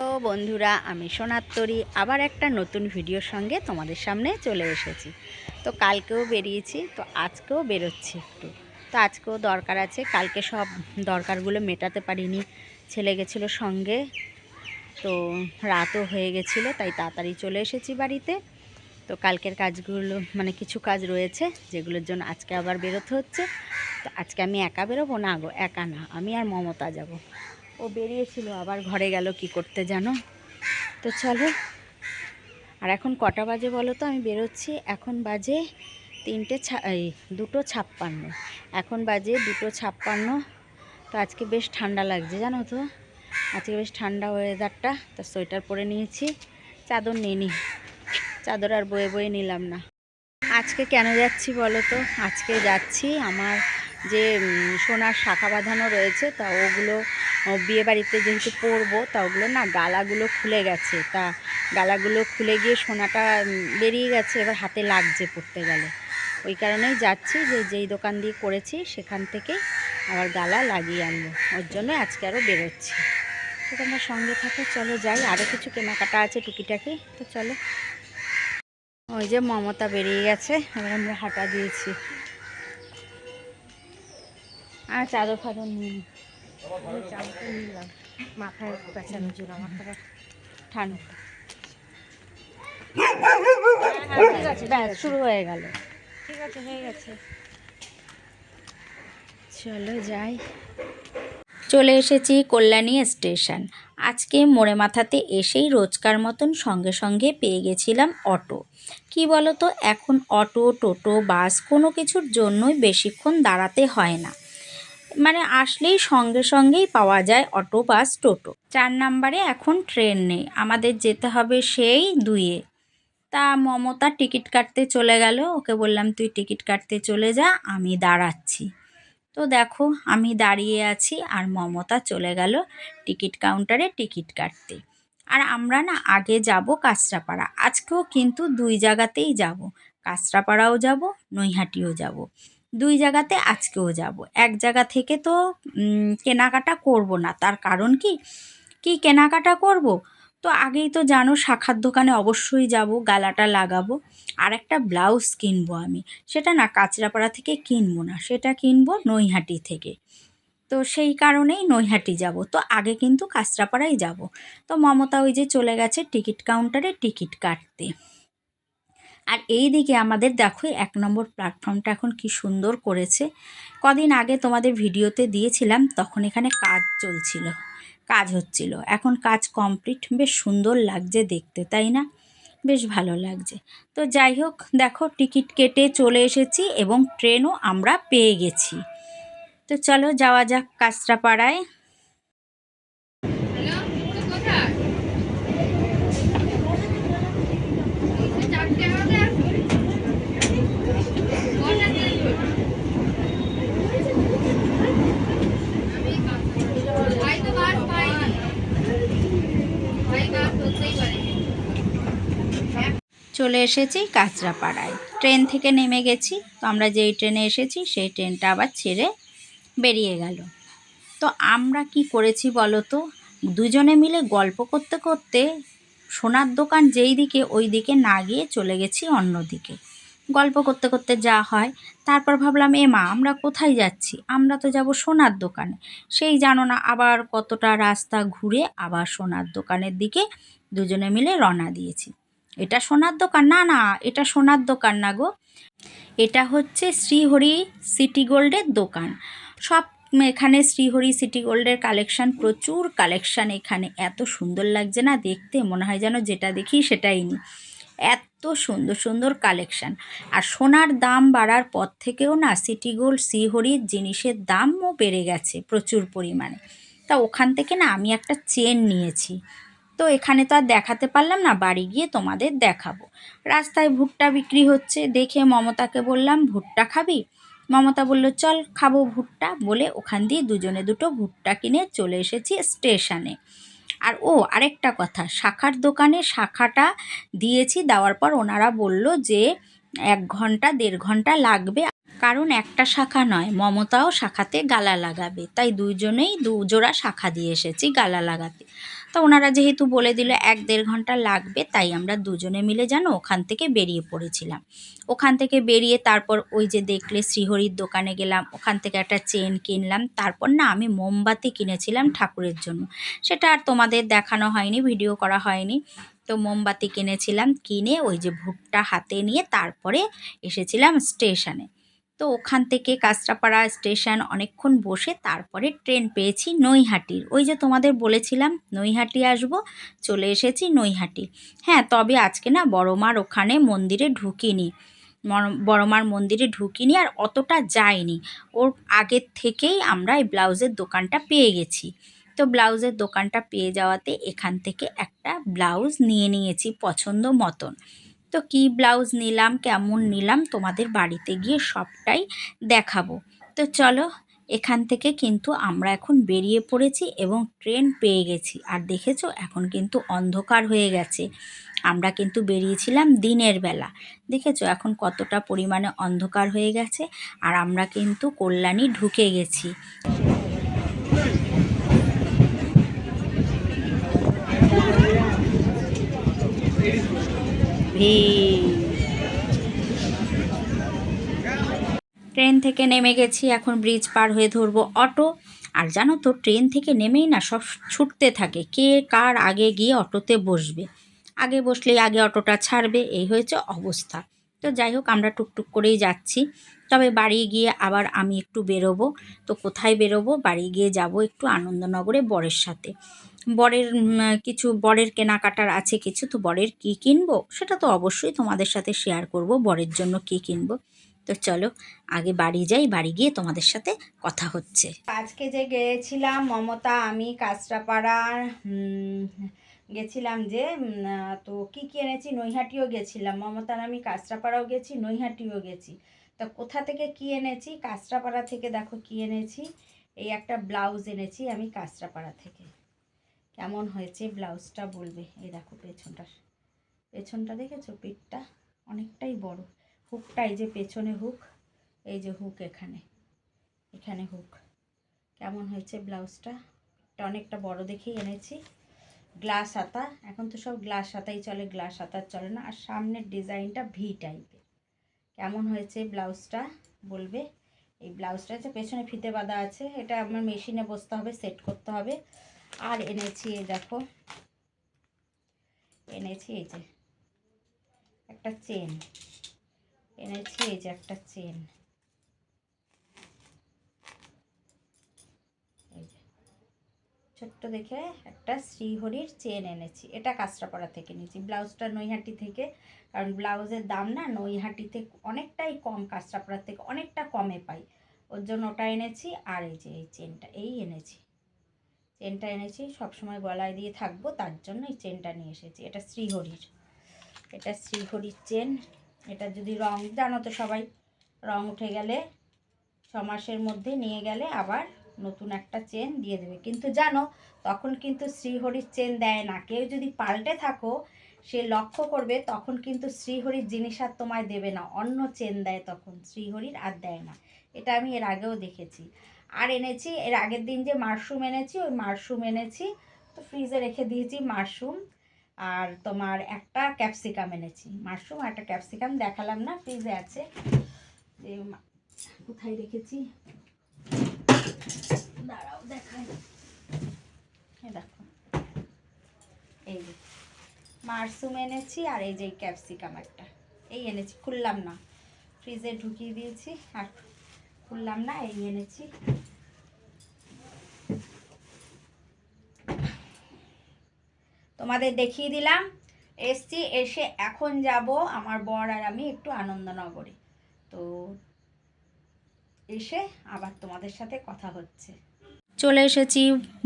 তো বন্ধুরা, আমি সোনাত্তরি আবার একটা নতুন ভিডিওর সঙ্গে তোমাদের সামনে চলে এসেছি। তো কালকেও বেরিয়েছি, তো আজকেও বেরোচ্ছি একটু। তো আজকেও দরকার আছে, কালকে সব দরকারগুলো মেটাতে পারিনি। ছেলে গেছিল সঙ্গে, তো রাতও হয়ে গেছিল, তাই তাড়াতাড়ি চলে এসেছি বাড়িতে। তো কালকের কাজগুলো মানে কিছু কাজ রয়েছে, যেগুলোর জন্য আজকে আবার বেরোতে হচ্ছে। তো আজকে আমি একা বেরোবো? না গো, একা না, আমি আর মমতা যাব। ও বেরিয়েছিল, আবার ঘরে গেল, কি করতে জানো? তো চলো, আর এখন কটা বাজে বলো তো? আমি বেরোচ্ছি, এখন বাজে তিনটে ছা, এই দুটো ছাপ্পান্ন। এখন বাজে দুটো ছাপ্পান্ন, তো আজকে বেশ ঠান্ডা লাগছে, জানো তো? আজকে বেশ ঠান্ডা ওয়েদারটা তো সোয়েটার পরে নিয়েছি, চাদর নিইনি। চাদর আর বয়ে বয়ে নিলাম না। আজকে কেন যাচ্ছি বলো তো? আজকে যাচ্ছি আমার যে সোনার শাখা বাঁধানো রয়েছে, তা ওগুলো বিয়ে বাড়িতে যেহেতু পরবো, তা ওগুলো না গালাগুলো খুলে গেছে। তা গালাগুলো খুলে গিয়ে সোনাটা বেরিয়ে গেছে, এবার হাতে লাগছে পড়তে গেলে। ওই কারণেই যাচ্ছি যে, যেই দোকান দিয়ে করেছি, সেখান থেকে আবার গালা লাগিয়ে আনব। ওর জন্য আজকে আরও বেরোচ্ছি। তো তোমরা সঙ্গে থাকো, চলো যাই। আরও কিছু কেনাকাটা আছে টুকিটাকি, তো চলো। ওই যে মমতা বেরিয়ে গেছে, এবার আমরা হাঁটা দিয়েছি। আর চাদর ফাদর ঠিক আছে, ব্যাস, শুরু হয়ে ঠিক আছে, হয়ে যাই। চলে এসেছি কল্যাণী স্টেশন। আজকে মোড়ে মাথাতে এসেই রোজকার মতন সঙ্গে সঙ্গে পেয়ে গেছিলাম অটো। কি বলো তো এখন অটো, টোটো, বাস কোনো কিছুর জন্যই বেশিক্ষণ দাঁড়াতে হয় না। মানে আসলেই সঙ্গে সঙ্গেই পাওয়া যায় অটো বাস টোটো। চার নাম্বারে এখন ট্রেন নেই, আমাদের যেতে হবে সেই দুইয়ে। তা মমতা টিকিট কাটতে চলে গেল, ওকে বললাম, তুই টিকিট কাটতে চলে যা, আমি দাঁড়াচ্ছি। তো দেখো, আমি দাঁড়িয়ে আছি আর মমতা চলে গেল টিকিট কাউন্টারে টিকিট কাটতে। আর আমরা না আগে যাব কাঁচরাপাড়া, আজকেও কিন্তু দুই জায়গাতেই যাব। কাঁচরাপাড়াও যাব, নৈহাটিও যাব। দুই জায়গাতে আজকেও যাব। এক জায়গা থেকে তো কেনাকাটা করব না। তার কারণ কি? কি কেনাকাটা করব? তো আগেই তো জানো, শাখার দোকানে অবশ্যই যাব, গালাটা লাগাবো। আর একটা ব্লাউজ কিনবো আমি। সেটা না, কাঁচরাপাড়া থেকে কিনবো না। সেটা কিনবো নৈহাটি থেকে। তো সেই কারণেই নৈহাটি যাব। তো আগে কিন্তু কাঁচরাপাড়াই যাব। তো মমতা ওই যে চলে গেছে টিকিট কাউন্টারে টিকিট কাটতে। আর এই দিকে আমাদের দেখো, এক নম্বর প্ল্যাটফর্মটা এখন কি সুন্দর করেছে। কদিন আগে তোমাদের ভিডিওতে দিয়েছিলাম, তখন এখানে কাজ চলছিল, কাজ হচ্ছিল। এখন কাজ কমপ্লিট বেশ সুন্দর লাগছে দেখতে, তাই না? বেশ ভালো লাগছে। তো যাই হোক, দেখো টিকিট কেটে চলে এসেছি এবং ট্রেনও আমরা পেয়ে গেছি। তো চলো যাওয়া যাক কাঁচরাপাড়ায়। চলে এসেছি কাঁচরাপাড়ায়। ট্রেন থেকে নেমে গেছি, তো আমরা যেই ট্রেনে এসেছি সেই ট্রেনটা আবার ছেড়ে বেরিয়ে গেল। তো আমরা কি করেছি বলো তো? দুজনে মিলে গল্প করতে করতে সোনার দোকান যেই দিকে ওই দিকে না গিয়ে চলে গেছি অন্য দিকে। গল্প করতে করতে যা হয়, তারপর ভাবলাম, এ মা, আমরা কোথায় যাচ্ছি? আমরা তো যাব সোনার দোকানে। সেই জানো না, আবার কতটা রাস্তা ঘুরে আবার সোনার দোকানের দিকে দুজনে মিলে রওনা দিয়েছি। এটা সোনার দোকান? না না, এটা সোনার দোকান না গো। এটা হচ্ছে শ্রীহরি সিটি গোল্ডের দোকান। সব এখানে শ্রীহরি সিটি গোল্ডের কালেকশান, প্রচুর কালেকশান এখানে। এত সুন্দর লাগছে না দেখতে? মনে হয় যেন যেটা দেখি সেটাই নি। এত সুন্দর সুন্দর কালেকশান। আর সোনার দাম বাড়ার পর থেকেও না সিটি গোল্ড শ্রীহরির জিনিসের দামও বেড়ে গেছে প্রচুর পরিমাণে। তা ওখান থেকে না আমি একটা চেন নিয়েছি। তো এখানে তো আর দেখাতে পারলাম না, বাড়ি গিয়ে তোমাদের দেখাবো। রাস্তায় ভুট্টা বিক্রি হচ্ছে, দেখে মমতাকে বললাম, ভুট্টা খাবি? মমতা বলল, চল খাব ভুট্টা। বলে ওখান দিয়ে দুজনে দুটো ভুট্টা কিনে চলে এসেছি স্টেশনে। আর ও, আরেকটা কথা, শাখার দোকানে শাখাটা দিয়েছি, দেওয়ার পর ওনারা বলল যে এক ঘণ্টা, দেড় ঘণ্টা লাগবে। কারণ একটা শাখা নয়, মমতাও শাখাতে গালা লাগাবে। তাই দুইজনেই দুজোড়া শাখা দিয়ে এসেছি গালা লাগাতে। তো ওনারা যেহেতু বলে দিল এক দেড় ঘণ্টা লাগবে, তাই আমরা দুজনে মিলে যেন ওখান থেকে বেরিয়ে পড়েছিলাম। ওখান থেকে বেরিয়ে তারপর ওই যে দেখলে শ্রীহরির দোকানে গেলাম, ওখান থেকে একটা চেন কিনলাম, তারপর না আমি মোমবাতি কিনেছিলাম ঠাকুরের জন্য। সেটা আর তোমাদের দেখানো হয়নি, ভিডিও করা হয়নি। তো মোমবাতি কিনেছিলাম, কিনে ওই যে ভুট্টা হাতে নিয়ে তারপরে এসেছিলাম স্টেশনে। তো ওখান থেকে কাঁচরাপাড়া স্টেশন অনেকক্ষণ বসে তারপরে ট্রেন পেয়েছি নৈহাটির। ওই যে তোমাদের বলেছিলাম, নৈহাটি আসব, চলে এসেছি নৈহাটি। হ্যাঁ তবে আজকে না বড়মার ওখানে মন্দিরে ঢুকিনি। বড়মার মন্দিরে ঢুকিনি আর অতটা যাইনি। ওর আগের থেকেই আমরা এই ব্লাউজের দোকানটা পেয়ে গেছি। তো ব্লাউজের দোকানটা পেয়ে যাওয়াতে এখান থেকে একটা ব্লাউজ নিয়ে নিয়েছি পছন্দ মতন। তো কী ব্লাউজ নিলাম, কেমন নিলাম, তোমাদের বাড়িতে গিয়ে সবটাই দেখাবো। তো চলো, এখান থেকে কিন্তু আমরা এখন বেরিয়ে পড়েছি এবং ট্রেন পেয়ে গেছি। আর দেখেছ, এখন কিন্তু অন্ধকার হয়ে গেছে। আমরা কিন্তু বেরিয়েছিলাম দিনের বেলা। দেখেছ, এখন কতটা পরিমাণে অন্ধকার হয়ে গেছে। আর আমরা কিন্তু কল্যাণী ঢুকে গেছি। ট্রেন থেকে নেমে গেছি, এখন ব্রিজ পার হয়ে ধরবো অটো আর জানো তো ট্রেন থেকে নেমেই না সব ছুটতে থাকে, কে কার আগে গিয়ে অটোতে বসবে। আগে বসলেই আগে অটোটা ছাড়বে, এই হয়েছে অবস্থা। তো যাই হোক, আমরা টুকটুক করেই যাচ্ছি। তবে বাড়ি গিয়ে আবার আমি একটু বেরোবো। তো কোথায় বেরোবো? বাড়ি গিয়ে যাব একটু আনন্দনগরে বরের সাথে। বরের কিছু বরের কেনাকাটার আছে কিছু, তো বরের কী কিনবো? সেটা তো অবশ্যই তোমাদের সাথে শেয়ার করব, বরের জন্য কী কিনবো। তো চলো, আগে বাড়ি যাই, বাড়ি গিয়ে তোমাদের সাথে কথা হচ্ছে। আজকে যে গিয়েছিলাম, মমতা, আমি কাঁচরাপাড়ার গেছিলাম যে তো কি কি এনেছি নৈহাটিও গেছিলাম। মমতার আমি কাঁচরাপাড়াও গেছি, নৈহাটিও গেছি। তো কোথা থেকে কি এনেছি? কাঁচরাপাড়া থেকে দেখো কি এনেছি। এই একটা ব্লাউজ এনেছি আমি কাঁচরাপাড়া থেকে। কেমন হয়েছে ব্লাউজটা বলবে? এই দেখো পেছনটা। পেছনটা দেখেছ? পিঠটা অনেকটাই বড়। হুকটা এই যে পেছনে হুক, এই যে হুক এখানে। এখানে হুক। কেমন হয়েছে ব্লাউজটা? অনেকটা বড় দেখেই এনেছি। গ্লাস হাতা। এখন তো সব গ্লাস হাতাই চলে, গ্লাস হাতার চলে না। আর সামনের ডিজাইনটা ভি টাইপের কেমন হয়েছে ব্লাউজটা বলবে? এই ব্লাউজটা যে পেছনে ফিতে বাঁধা আছে, এটা আমার মেশিনে বসতে হবে, সেট করতে হবে। আর এনেছি এই দেখো, এনেছি এই যে একটা চেন, এনেছি এই যে একটা চেন এই যে ছোট্ট দেখে একটা শ্রীহরির চেন এনেছি। এটা কাঁচরাপাড়া থেকে নিয়েছি। ব্লাউজটা নৈহাটি থেকে। কারণ ব্লাউজের দাম না নৈহাটিতে অনেকটাই কম কাঁচরাপাড়া থেকে অনেকটা কমে পাই। ওর জন্য ওটা এনেছি। আর এই যে এই চেনটা, এই এনেছি। চেনটা এনেছি। সবসময় গলায় দিয়ে থাকব, তার জন্য এই চেনটা নিয়ে এসেছি। এটা শ্রীহরির। এটা শ্রীহরির চেন। এটা যদি রং, জানো তো সবাই, রং উঠে গেলে, ছ মাসের মধ্যে নিয়ে গেলে আবার নতুন একটা চেন দিয়ে দেবে। কিন্তু জানো, তখন কিন্তু শ্রীহরির চেন দেয় না। কেউ যদি পাল্টে থাকো, সে লক্ষ্য করবে, তখন কিন্তু শ্রীহরির জিনিস আর তোমায় দেবে না। অন্য চেন দেয় তখন, শ্রীহরির আর দেয় না। এটা আমি এর আগেও দেখেছি। আর এনেছি, এর আগের দিন যে মাশরুম এনেছি, ওই মাশরুম এনেছি। তো ফ্রিজে রেখে দিয়েছি মাশরুম আর তোমার একটা ক্যাপসিকাম এনেছি। মাশরুম একটা ক্যাপসিকাম দেখালাম না ফ্রিজে আছে। কোথায় রেখেছি? দাঁড়াও, দেখাই। দেখো। এই যে, মাশরুম এনেছি আর এই যে ক্যাপসিকাম একটা। এই এনেছি, খুললাম না। ফ্রিজে ঢুকিয়ে দিয়েছি আর খুললাম না, এই এনেছি। তোমাদের দেখিয়ে দিলাম, এসছি, এসে এখন যাব আমার বর আর আমি একটু আনন্দনগরে। তো এসে আবার তোমাদের সাথে কথা হচ্ছে। চলে এসেছি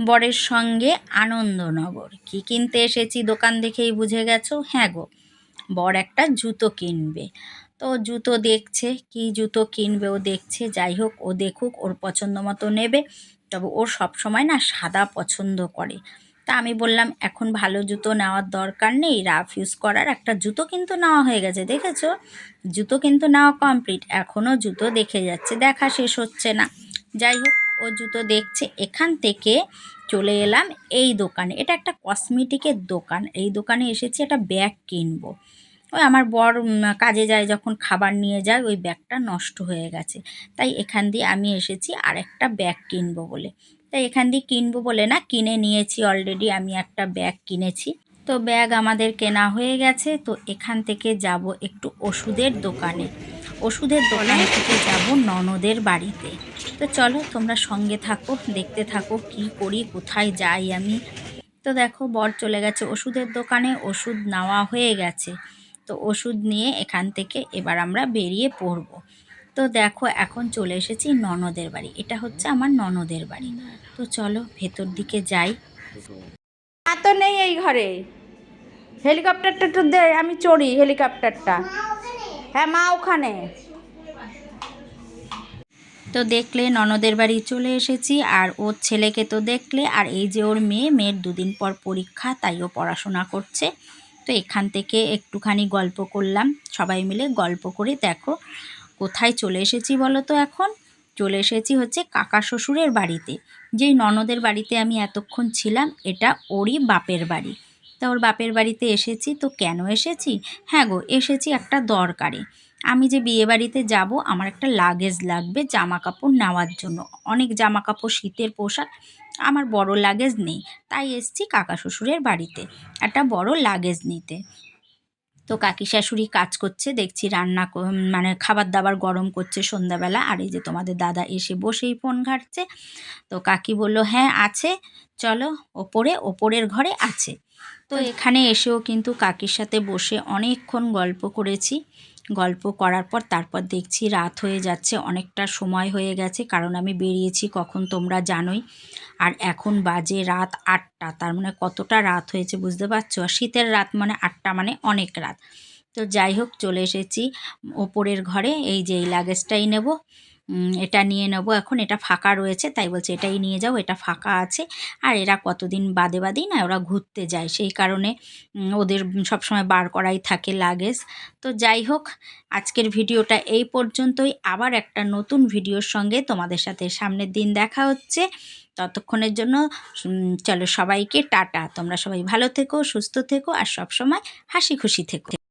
বরের সঙ্গে আনন্দনগর। কি কিনতে এসেছি দোকান দেখেই বুঝে গেছো? হ্যাঁ গো, বর একটা জুতো কিনবে। তো জুতো দেখছে, কি জুতো কিনবে ও দেখছে, যাই হোক, ও দেখুক, ওর পছন্দ মতো নেবে। তবে ওর সব সময় না সাদা পছন্দ করে। তা আমি বললাম, এখন ভালো জুতো নেওয়ার দরকার নেই, রাফ ইউজ করার একটা জুতো কিন্তু নেওয়া হয়ে গেছে, দেখেছ? জুতো কিন্তু নেওয়া কমপ্লিট এখনও জুতো দেখে যাচ্ছে, দেখা শেষ হচ্ছে না। যাই হোক ও জুতো দেখছে, এখান থেকে চলে এলাম এই দোকানে। এটা একটা কসমেটিকের দোকান। এই দোকানে এসেছি একটা ব্যাগ কিনবো। ওই আমার বর কাজে যায়, যখন খাবার নিয়ে যায়, ওই ব্যাগটা নষ্ট হয়ে গেছে। তাই এখান দিয়ে আমি এসেছি আর একটা ব্যাগ কিনবো বলে। তাই এখান দিয়ে কিনবো বলে না, কিনে নিয়েছি অলরেডি আমি একটা ব্যাগ কিনেছি। তো ব্যাগ আমাদের কেনা হয়ে গেছে, তো এখান থেকে যাব একটু ওষুধের দোকানে। ওষুধের দোকান থেকে যাব ননদের বাড়িতে। তো চলো তোমরা সঙ্গে থাকো দেখতে থাকো কি করি কোথায় যাই আমি। তো দেখো বর চলে গেছে ওষুধের দোকানে ওষুধ নেওয়া হয়ে গেছে। তো ওষুধ নিয়ে এখান থেকে এবার আমরা বেরিয়ে পড়ব। তো দেখো এখন চলে এসেছি ননদের বাড়ি। এটা হচ্ছে আমার ননদের বাড়ি। তো চলো ভেতর দিকে যাই। তো নেই এই ঘরে। হেলিকপ্টারটা একটু দে আমি চড়ি হেলিকপ্টারটা। হ্যাঁ মা ওখানে। তো দেখলে ননদের বাড়ি চলে এসেছি, আর ওর ছেলেকে তো দেখলে, আর এই যে ওর মেয়ে, মেয়ের দুদিন পর পরীক্ষা, তাই ও পড়াশোনা করছে। তো এখান থেকে একটুখানি গল্প করলাম, সবাই মিলে গল্প করে দেখো কোথায় চলে এসেছি বলো তো এখন। চলে এসেছি হচ্ছে কাকা শ্বশুরের বাড়িতে, যেই ননদের বাড়িতে আমি এতক্ষণ ছিলাম, এটা ওরই বাপের বাড়ি। তা ওর বাপের বাড়িতে এসেছি, তো কেন এসেছি? হ্যাঁ গো, এসেছি একটা দরকারে। আমি যে বিয়ে বাড়িতে যাব, আমার একটা লাগেজ লাগবে জামা কাপড় নেওয়ার জন্য। অনেক জামা কাপড় শীতের পোশাক, আমার বড় লাগেজ নেই। তাই এসছি কাকা শ্বশুরের বাড়িতে, একটা বড় লাগেজ নিতে। তো কাকি শাশুড়ি কাজ করছে, দেখছি রান্না মানে খাবার দাবার গরম করছে সন্ধ্যাবেলা, আর এই যে তোমাদের দাদা এসে বসেই ফোন ঘাটছে। তো কাকি বলল হ্যাঁ আছে, চলো, ওপরে, ওপরের ঘরে আছে। তো এখানে এসেও কিন্তু কাকির সাথে বসে অনেকক্ষণ গল্প করেছি। গল্প করার পর তারপর দেখছি রাত হয়ে যাচ্ছে, অনেকটা সময় হয়ে গেছে, কারণ আমি বেরিয়েছি কখন তোমরা জানোই। আর এখন বাজে রাত আটটা, তার মানে কতটা রাত হয়েছে বুঝতে পারছ? আর শীতের রাত মানে আটটা মানে অনেক রাত। তো যাই হোক, চলে এসেছি ওপরের ঘরে, এই যে এই লাগেজটাই নেব। এটা নিয়ে নেব। এখন এটা ফাঁকা রয়েছে, তাই বলছে এটাই নিয়ে যাও, এটা ফাঁকা আছে। আর এরা কতদিন বাদে বাদেই না ওরা ঘুরতে যায়, সেই কারণে ওদের সবসময় বার করাই থাকে লাগেজ তো যাই হোক, আজকের ভিডিওটা এই পর্যন্তই। আবার একটা নতুন ভিডিওর সঙ্গে তোমাদের সাথে সামনের দিন দেখা হচ্ছে। ততক্ষণের জন্য চলো সবাইকে টাটা। তোমরা সবাই ভালো থেকো, সুস্থ থেকো, আর সব সময় হাসি খুশি থেকো।